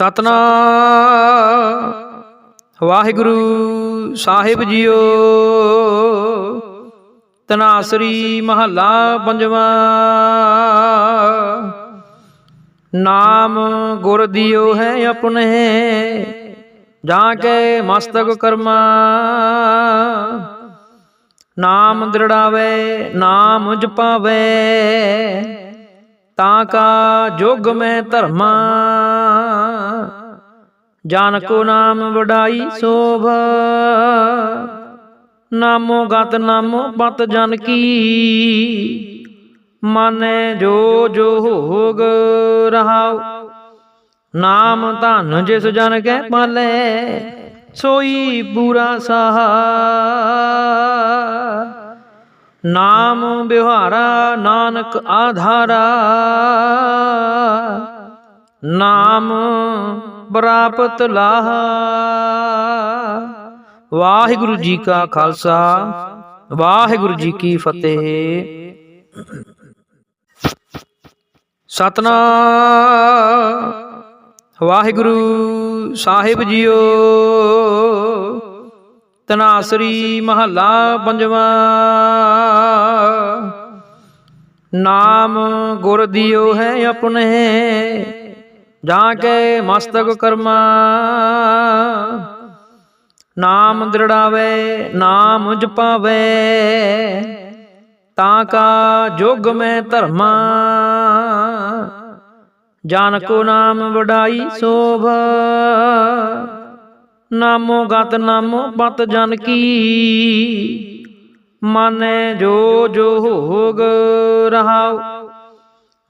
ਸਤਨਾਮ। ਵਾਹਿਗੁਰੂ ਸਾਹਿਬ ਜੀਓ। ਤਨਾਸਰੀ ਮਹੱਲਾ ਪੰਜਵਾਂ। ਨਾਮ ਗੁਰ ਦਿਓ ਹੈ ਆਪਣੇ, ਜਾਂ ਕੇ ਮਸਤਕ ਕਰਮਾ। ਨਾਮ ਦ੍ਰਿੜਾਵੇ, ਨਾਮ ਜਪਾਵੇ, ਤਾਂ ਕਾ ਜੁਗ ਮੈਂ ਧਰਮਾ। ਜਨ ਕੋ ਨਾਮ ਵਡਾਈ ਸੋਭ। ਨਾਮੋ ਗਤ ਨਾਮੋ ਪਤ ਜਨ ਕੀ। ਮਾਨੇ ਜੋ ਜੋ ਹੋਗ ਰਹਾਉ। ਨਾਮ ਧਨ ਜਿਸ ਜਨ ਕੈ ਪਾਲੇ, ਸੋਈ ਪੂਰਾ ਸਾਹਾ। ਨਾਮ ਬਿਵਹਾਰਾ ਨਾਨਕ ਆਧਾਰਾ। ਨਾਮ ਪ੍ਰਾਪਤ ਲਾਹ। ਵਾਹਿਗੁਰੂ ਜੀ ਕਾ ਖਾਲਸਾ, ਵਾਹਿਗੁਰੂ ਜੀ ਕੀ ਫਤਿਹ। ਸਤਨਾਮ। ਵਾਹਿਗੁਰੂ ਸਾਹਿਬ ਜੀਓ। ਤਨਾਸਰੀ ਮਹੱਲਾ ਪੰਜਵਾਂ। ਨਾਮ ਗੁਰ ਦਿਓ ਹੈ ਆਪਣੇ। ਜਾਂ ਕੇ ਮਸਤਕ ਕਰਮਾ। ਨਾਮ ਦ੍ਰਿੜਾਵੇ ਨਾਮ ਜਪਾਵੇ। ਤਾਂ ਕਾ ਜੁਗ ਮੈਂ ਧਰਮਾ। ਜਨ ਕੋ ਨਾਮ ਵਡਾਈ ਸੋਭ। ਨਾਮੋ ਗਤ ਨਾਮੋ ਪਤ ਜਨ ਕੀ। ਮਾਨੇ ਜੋ ਜੋ ਹੋਗ ਰਹਾਉ।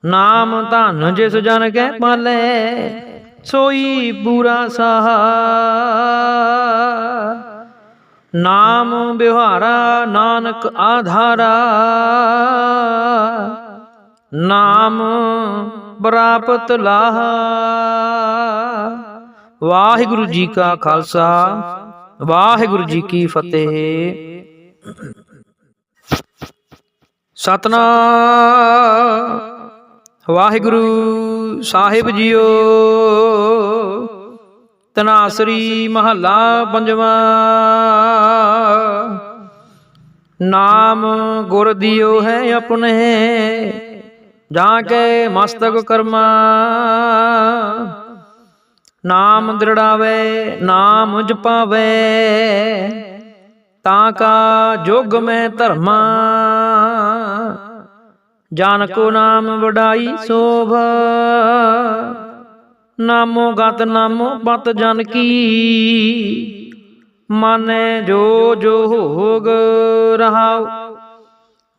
ਨਾਮ ਧਨ ਜਿਸ ਜਨ ਕੈ ਪਾਲੇ, ਸੋਈ ਪੂਰਾ ਸਾਹਾ। ਨਾਮ ਬਿਹਾਰਾ ਨਾਨਕ ਆਧਾਰਾ। ਨਾਮ ਪ੍ਰਾਪਤ ਲਾਹ। ਵਾਹਿਗੁਰੂ ਜੀ ਕਾ ਖਾਲਸਾ, ਵਾਹਿਗੁਰੂ ਜੀ ਕੀ ਫਤਿਹ। ਸਤਨਾਮ। ਵਾਹਿਗੁਰੂ ਸਾਹਿਬ ਜੀਓ। ਤਨਾਸਰੀ ਮਹੱਲਾ ਪੰਜਵਾਂ। ਨਾਮ ਗੁਰ ਦਿਓ ਹੈ ਆਪਣੇ, ਜਾਂ ਕੇ ਮਸਤਕ ਕਰਮਾ। ਨਾਮ ਦ੍ਰਿੜਾਵੇ, ਨਾਮ ਜਪਾਵੇ, ਤਾਂ ਕਾ ਜੁਗ ਮੈਂ ਧਰਮਾ। ਜਨ ਕੋ ਨਾਮ ਵਡਾਈ ਸੋਭ। ਨਾਮੋ ਗਤ ਨਾਮੋ ਪਤ ਜਨ ਕੀ। ਮਾਨੇ ਜੋ ਜੋ ਹੋਗ ਰਹਾਉ।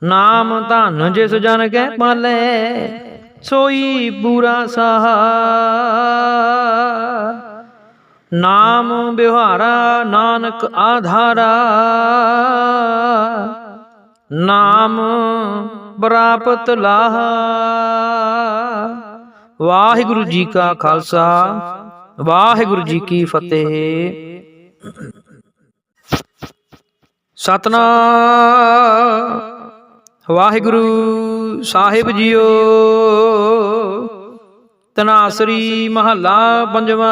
ਨਾਮ ਧਨ ਜਿਸ ਜਨ ਕੈ ਪਾਲੇ ਸੋਈ ਪੂਰਾ ਸਾਹਾ। ਨਾਮ ਬਿਵਹਾਰਾ ਨਾਨਕ ਆਧਾਰਾ। ਨਾਮ ਬਰਾਪਤ ਲਾਹ। ਵਾਹਿਗੁਰੂ ਜੀ ਕਾ ਖਾਲਸਾ, ਵਾਹਿਗੁਰੂ ਜੀ ਕੀ ਫਤਿਹ। ਸਤਨਾਮ। ਵਾਹਿਗੁਰੂ ਸਾਹਿਬ ਜੀਓ। ਤਨਾਸਰੀ ਮਹੱਲਾ ਪੰਜਵਾਂ।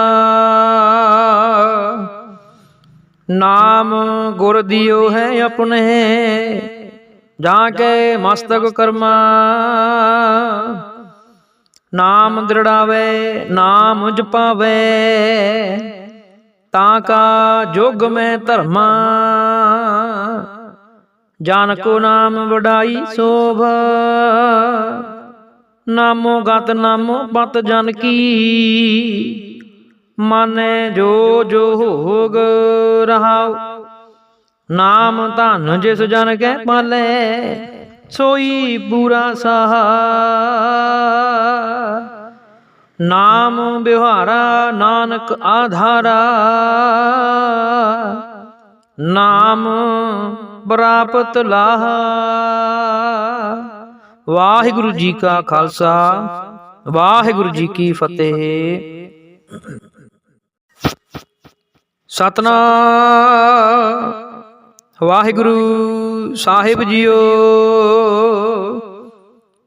ਨਾਮ ਗੁਰ ਦਿਓ ਹੈ ਆਪਣੇ। ਜਾਂ ਕੇ ਮਸਤਕ ਕਰਮਾ। ਨਾਮ ਦ੍ਰਿੜਾਵੇ ਨਾਮ ਜਪਾਵੇ। ਤਾਂ ਕਾ ਜੁਗ ਮੈਂ ਧਰਮਾ। ਜਨ ਕੋ ਨਾਮ ਵਡਾਈ ਸੋਭ। ਨਾਮੋ ਗਤ ਨਾਮੋ ਪਤ ਜਨ ਕੀ। ਮਾਨੇ ਜੋ ਜੋ ਹੋਗ ਰਹਾਉ। ਨਾਮ ਧਨ ਜਿਸ ਜਨ ਕੈ ਪਾਲੇ, ਸੋਈ ਪੂਰਾ ਸਾਹਾ। ਨਾਮ ਬਿਵਹਾਰਾ ਨਾਨਕ ਆਧਾਰਾ। ਨਾਮ ਪ੍ਰਾਪਤ ਲਾਹਾ। ਵਾਹਿਗੁਰੂ ਜੀ ਕਾ ਖਾਲਸਾ, ਵਾਹਿਗੁਰੂ ਜੀ ਕੀ ਫਤਿਹ। ਸਤਨਾਮ। ਵਾਹਿਗੁਰੂ ਸਾਹਿਬ ਜੀਓ।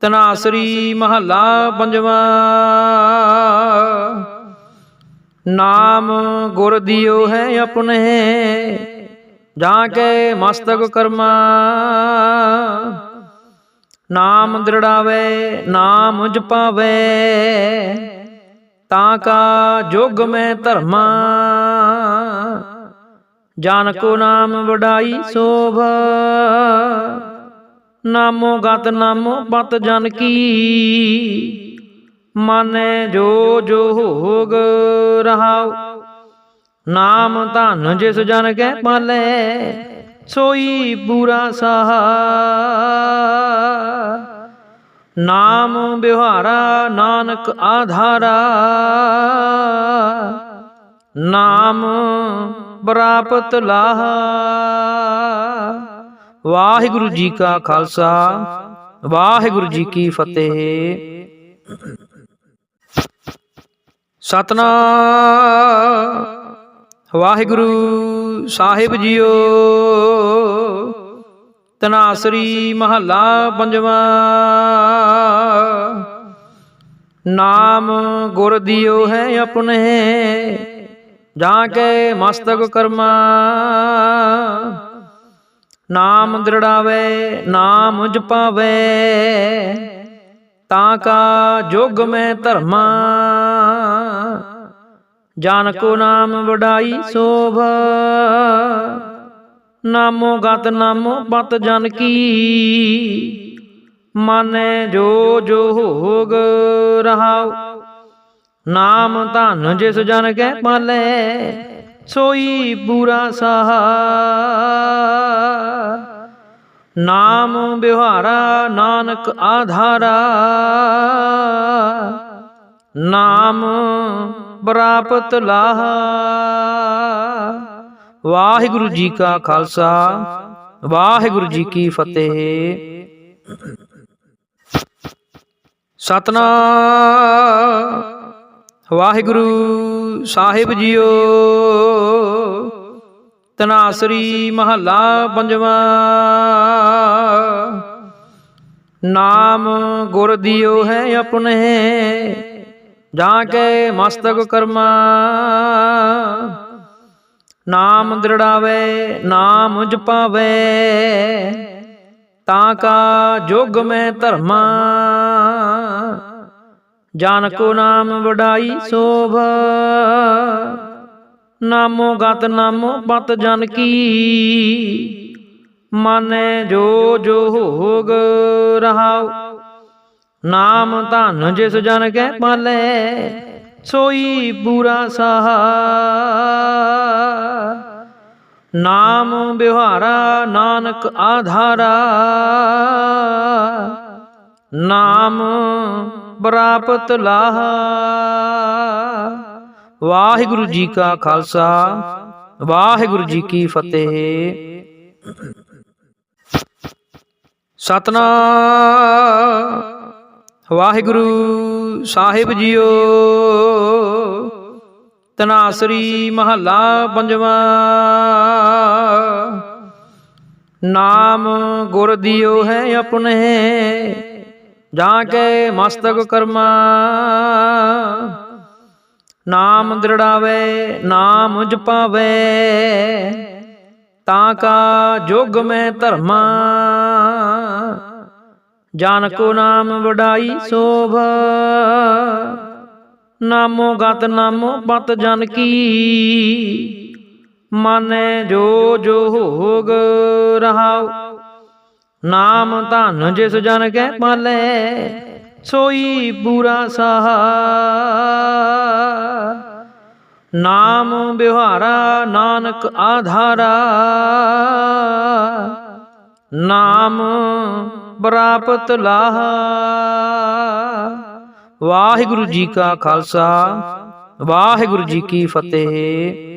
ਤਨਾਸਰੀ ਮਹੱਲਾ ਪੰਜਵਾਂ। ਨਾਮ ਗੁਰ ਦਿਓ ਹੈ ਆਪਣੇ, ਜਾਂ ਕੇ ਮਸਤਕ ਕਰਮਾ। ਨਾਮ ਦ੍ਰਿੜਾਵੇ, ਨਾਮ ਜਪਾਵੇ, ਤਾਂ ਕਾ ਜੁਗ ਮੈਂ ਧਰਮਾ। ਜਨ ਕੋ ਨਾਮ ਵਡਾਈ ਸੋਭ। ਨਾਮੋ ਗਤ ਨਾਮੋ ਪਤ ਜਨ ਕੀ। ਮਾਨੇ ਜੋ ਜੋ ਹੋਗ ਰਹਾਉ। ਨਾਮ ਧਨ ਜਿਸ ਜਨ ਕੈ ਪਾਲੇ, ਸੋਈ ਪੂਰਾ ਸਹਾ। ਨਾਮ ਵਿਹਾਰਾ ਨਾਨਕ ਆਧਾਰਾ। ਨਾਮ ਪ੍ਰਾਪਤ ਲਾਹਾ। ਵਾਹਿਗੁਰੂ ਜੀ ਕਾ ਖਾਲਸਾ, ਵਾਹਿਗੁਰੂ ਜੀ ਕੀ ਫਤਿਹ। ਸਤਨਾਮ। ਵਾਹਿਗੁਰੂ ਸਾਹਿਬ ਜੀਓ। ਤਨਾਸਰੀ ਮਹੱਲਾ ਪੰਜਵਾ। ਨਾਮ ਗੁਰ ਦਿਓ ਹੈ ਆਪਣੇ। ਜਾਂ ਕੇ ਮਸਤਕ ਕਰਮਾ। ਨਾਮ ਦ੍ਰਿੜਾਵੇ ਨਾਮ ਜਪਾਵੇ। ਤਾਂ ਕਾ ਜੁਗ ਮੈਂ ਧਰਮਾ। ਜਨ ਕੋ ਨਾਮ ਵਡਾਈ ਸੋਭ। ਨਾਮੋ ਗਤ ਨਾਮੋ ਪਤ ਜਨ ਕੀ। ਮਾਨੇ ਜੋ ਜੋ ਹੋਗ ਰਹਾਉ। ਨਾਮ ਧਨ ਜਿਸ ਜਨ ਕੈ ਪਾਲੇ, ਸੋਈ ਪੂਰਾ ਸਾਹਾ। ਨਾਮ ਬਿਹਾਰਾ ਨਾਨਕ ਆਧਾਰਾ। ਨਾਮ ਪ੍ਰਾਪਤ ਲਾਹ। ਵਾਹਿਗੁਰੂ ਜੀ ਕਾ ਖਾਲਸਾ, ਵਾਹਿਗੁਰੂ ਜੀ ਕੀ ਫਤਿਹ। ਸਤਨਾਮ। ਵਾਹਿਗੁਰੂ ਸਾਹਿਬ ਜੀਓ। ਤਨਾਸਰੀ ਮਹੱਲਾ ਪੰਜਵਾ। ਨਾਮ ਗੁਰ ਦਿਓ ਹੈ ਆਪਣੇ, ਜਾਂ ਕੇ ਮਸਤਕ ਕਰਮਾ। ਨਾਮ ਦ੍ਰਿੜਾਵੇ, ਨਾਮ ਜਪਾਵੇ, ਤਾਂ ਕਾ ਜੁਗ ਮੈਂ ਧਰਮਾ। ਜਨ ਕੋ ਨਾਮ ਵਡਾਈ ਸੋਭ। ਨਾਮੋ ਗਤ ਨਾਮੋ ਪਤ ਜਨ ਕੀ। ਮਾਨੇ ਜੋ ਜੋ ਹੋਗ ਰਹਾਉ। ਨਾਮ ਧਨ ਜਿਸ ਜਨ ਕੈ ਪਾਲੇ, ਸੋਈ ਪੂਰਾ ਸਾਹਾ। ਨਾਮ ਵਿਹਾਰਾ ਨਾਨਕ ਆਧਾਰਾ। ਨਾਮ ਬਰਾਪਤ ਲਾਹ। ਵਾਹਿਗੁਰੂ ਜੀ ਕਾ ਖਾਲਸਾ, ਵਾਹਿਗੁਰੂ ਜੀ ਕੀ ਫਤਿਹ। ਸਤਨਾਮ। ਵਾਹਿਗੁਰੂ ਸਾਹਿਬ ਜੀਓ। ਤਨਾਸਰੀ ਮਹੱਲਾ ਪੰਜਵਾ। ਨਾਮ ਗੁਰ ਦਿਓ ਹੈ ਆਪਣੇ। ਜਾਂ ਕੇ ਮਸਤਕ ਕਰਮਾ। ਨਾਮ ਦ੍ਰਿੜਾਵੇ ਨਾਮ ਜਪਾਵੇ। ਤਾਂ ਕਾ ਜੁਗ ਮੈਂ ਧਰਮਾ। ਜਨ ਕੋ ਨਾਮ ਵਡਾਈ ਸੋਭ। ਨਾਮੋ ਗਤ ਨਾਮੋ ਪਤ ਜਨ ਕੀ। ਮਾਨੇ ਜੋ ਜੋ ਹੋਗ ਰਹਾਉ। ਨਾਮ ਧਨ ਜਿਸ ਜਨ ਕੈ ਪਾਲੇ, ਸੋਈ ਪੂਰਾ ਸਾਹਾ। ਨਾਮ ਬਿਵਹਾਰਾ ਨਾਨਕ ਆਧਾਰਾ। ਨਾਮ ਬਰਾਪਤ ਲਾਹ। ਵਾਹਿਗੁਰੂ ਜੀ ਕਾ ਖਾਲਸਾ, ਵਾਹਿਗੁਰੂ ਜੀ ਕੀ ਫਤਿਹ।